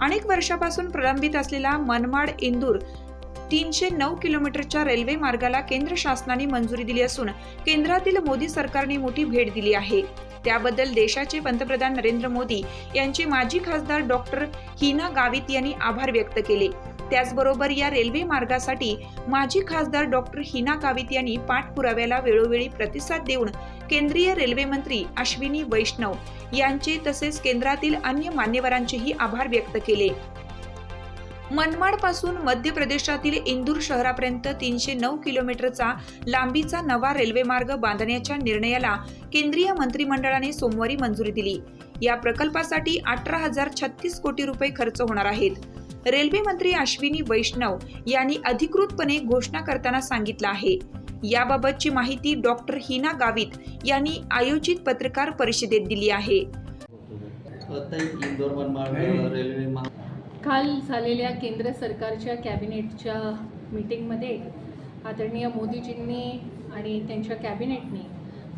अनेक वर्षापासून प्रलंबित असलेला मनमाड इंदूर तीनशे नऊ किलोमीटरच्या रेल्वे मार्गाला केंद्र शासनाने मंजुरी दिली असून केंद्रातील मोदी सरकारने मोठी भेट दिली आहे. त्याबद्दल देशाचे पंतप्रधान नरेंद्र मोदी यांचे माजी खासदार डॉक्टर हिना गावित यांनी आभार व्यक्त केले. त्याचबरोबर या रेल्वे मार्गासाठी माजी खासदार डॉक्टर हिना कावित यांनी पाठपुराव्याला वेळोवेळी प्रतिसाद देऊन केंद्रीय रेल्वे मंत्री अश्विनी वैष्णव यांचे तसेच केंद्रातील अन्य मान्यवरांचेही आभार व्यक्त केले. मनमाडपासून मध्य प्रदेशातील इंदूर शहरापर्यंत तीनशे नऊ किलोमीटरचा लांबीचा नवा रेल्वे मार्ग बांधण्याच्या निर्णयाला केंद्रीय मंत्रिमंडळाने सोमवारी मंजुरी दिली. या प्रकल्पासाठी अठरा हजार छत्तीस कोटी रुपये खर्च होणार आहेत. रेल्वे मंत्री अश्विनी वैष्णव यांनी अधिकृतपणे घोषणा करताना सांगितलं आहे. याबाबतची माहिती डॉक्टर हिना गावित यांनी आयोजित पत्रकार परिषदेत दिली आहे. काल झालेल्या केंद्र सरकारच्या कॅबिनेटच्या मीटिंगमध्ये आदरणीय मोदीजींनी आणि त्यांच्या कॅबिनेटने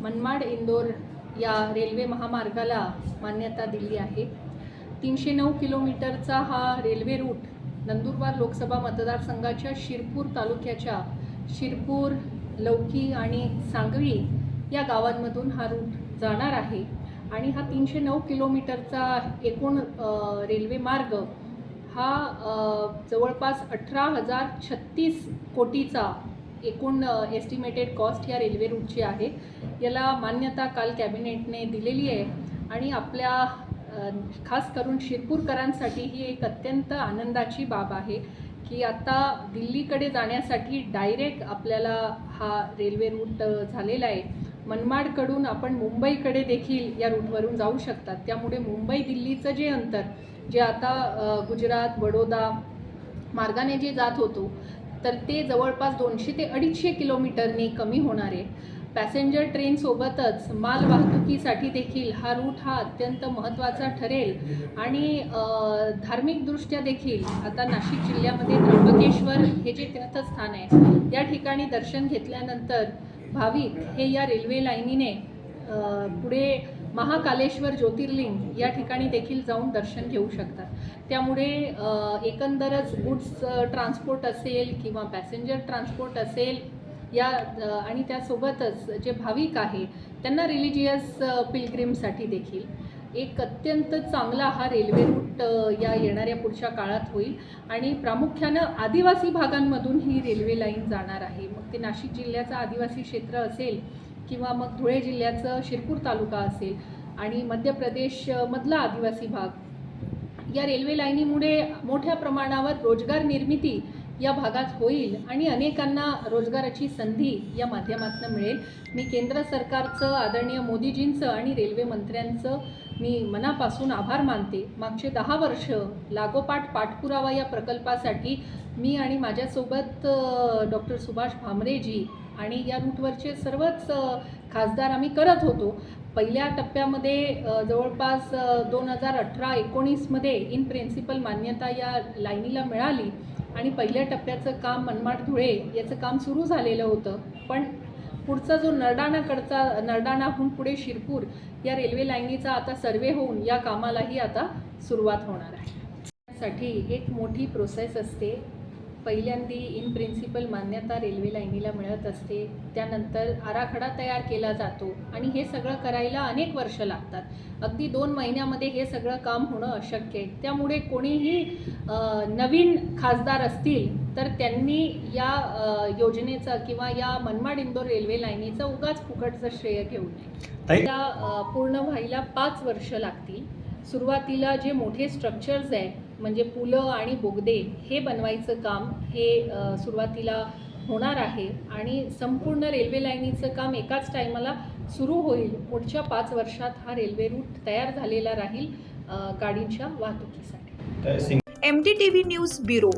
मनमाड इंदोर या रेल्वे महामार्गाला मान्यता दिली आहे. तीनशे नऊ किलोमीटरचा हा रेल्वे रूट नंदुरबार लोकसभा मतदारसंघाच्या शिरपूर तालुक्याच्या शिरपूर लौकी आणि सांगवी या गावांमधून हा रूट जाणार आहे. आणि हा तीनशे नऊ किलोमीटरचा एकूण रेल्वे मार्ग हा जवळपास अठरा हजार छत्तीस कोटीचा एकूण एस्टिमेटेड कॉस्ट या रेल्वे रूटची आहे. याला मान्यता काल कॅबिनेटने दिलेली आहे. आणि आपल्या खास करून शिरपूरकरांसाठी ही एक अत्यंत आनंदाची बाब आहे की आता दिल्लीकडे जाण्यासाठी डायरेक्ट आपल्याला हा रेल्वे रूट झालेला आहे. मनमाडकडून आपण मुंबईकडे देखील या रूटवरून जाऊ शकतात. त्यामुळे मुंबई दिल्लीचं जे अंतर जे आता गुजरात बडोदा मार्गाने जे जात होतो तर ते जवळपास दोनशे ते अडीचशे किलोमीटरने कमी होणार आहे. पॅसेंजर ट्रेनसोबतच माल वाहतुकीसाठी देखील हा रूट हा अत्यंत महत्त्वाचा ठरेल. आणि धार्मिकदृष्ट्या देखील आता नाशिक जिल्ह्यामध्ये त्र्यंबकेश्वर हे जे तीर्थस्थान आहे त्या ठिकाणी दर्शन घेतल्यानंतर भाविक हे या रेल्वे लाईनीने पुढे महाकालेश्वर ज्योतिर्लिंग या ठिकाणी देखील जाऊन दर्शन घेऊ शकतात. त्यामुळे एकंदरच गुड्स ट्रान्सपोर्ट असेल किंवा पॅसेंजर ट्रान्सपोर्ट असेल या आणि त्यासोबतच जे भाविक आहे त्यांना रिलिजियस पिलग्रीमसाठी देखील एक अत्यंत चांगला हा रेल्वे रूट या येणाऱ्या पुढच्या काळात होईल. आणि प्रामुख्यानं आदिवासी भागांमधून ही रेल्वे लाईन जाणार आहे. मग ते नाशिक जिल्ह्याचं आदिवासी क्षेत्र असेल किंवा मग धुळे जिल्ह्याचं शिरपूर तालुका असेल आणि मध्य प्रदेशमधला आदिवासी भाग या रेल्वे लाईनीमुळे मोठ्या प्रमाणावर रोजगार निर्मिती या भागात होईल आणि अनेकांना रोजगाराची संधी या माध्यमातून मिळेल. मी केंद्र सरकारचं आदरणीय मोदीजींचं आणि रेल्वे मंत्र्यांचं मी मनापासून आभार मानते. मागचे दहा वर्ष लागोपाठ पाठपुरावा या प्रकल्पासाठी मी आणि माझ्यासोबत डॉक्टर सुभाष भामरेजी आणि या रूटवरचे सर्वच खासदार आम्ही करत होतो. पहिल्या टप्प्यामध्ये जवळपास दोन हजार अठरा एकोणीसमध्ये इन प्रिन्सिपल मान्यता या लाईनीला मिळाली. आणि पहिल्या टप्प्याचं काम मनमाड धुळे याचं काम सुरू झालेलं होतं. पण पुढचा जो नरडाणाकडचा नरडाणाहून पुढे शिरपूर या रेल्वे लाईनीचा आता सर्वे होऊन या कामालाही आता सुरुवात होणार आहे. साठी एक मोठी प्रोसेस असते. पहिल्यांदी इन प्रिन्सिपल मान्यता रेल्वे लाईनीला मिळत असते. त्यानंतर आराखडा तयार केला जातो आणि हे सगळं करायला अनेक वर्ष लागतात. अगदी दोन महिन्यामध्ये हे सगळं काम होणं अशक्य आहे. त्यामुळे कोणीही नवीन खासदार असतील तर त्यांनी या योजनेचं किंवा या मनमाड इंदोर रेल्वे लाईनीचं उगाच फुकटचं श्रेय घेऊ नये. त्या पूर्ण व्हायला पाच वर्ष लागतील. सुरुवातीला जे मोठे स्ट्रक्चर्स आहेत म्हणजे पुलं आणि बोगदे हे बनवायचं काम हे सुरुवातीला होणार आहे आणि संपूर्ण रेल्वे लाईनीचं काम एकाच टायमाला सुरू होईल. पुढच्या पाच वर्षात हा रेल्वे रूट तयार झालेला राहील गाडींच्या वाहतुकीसाठी. M T T V news bureau.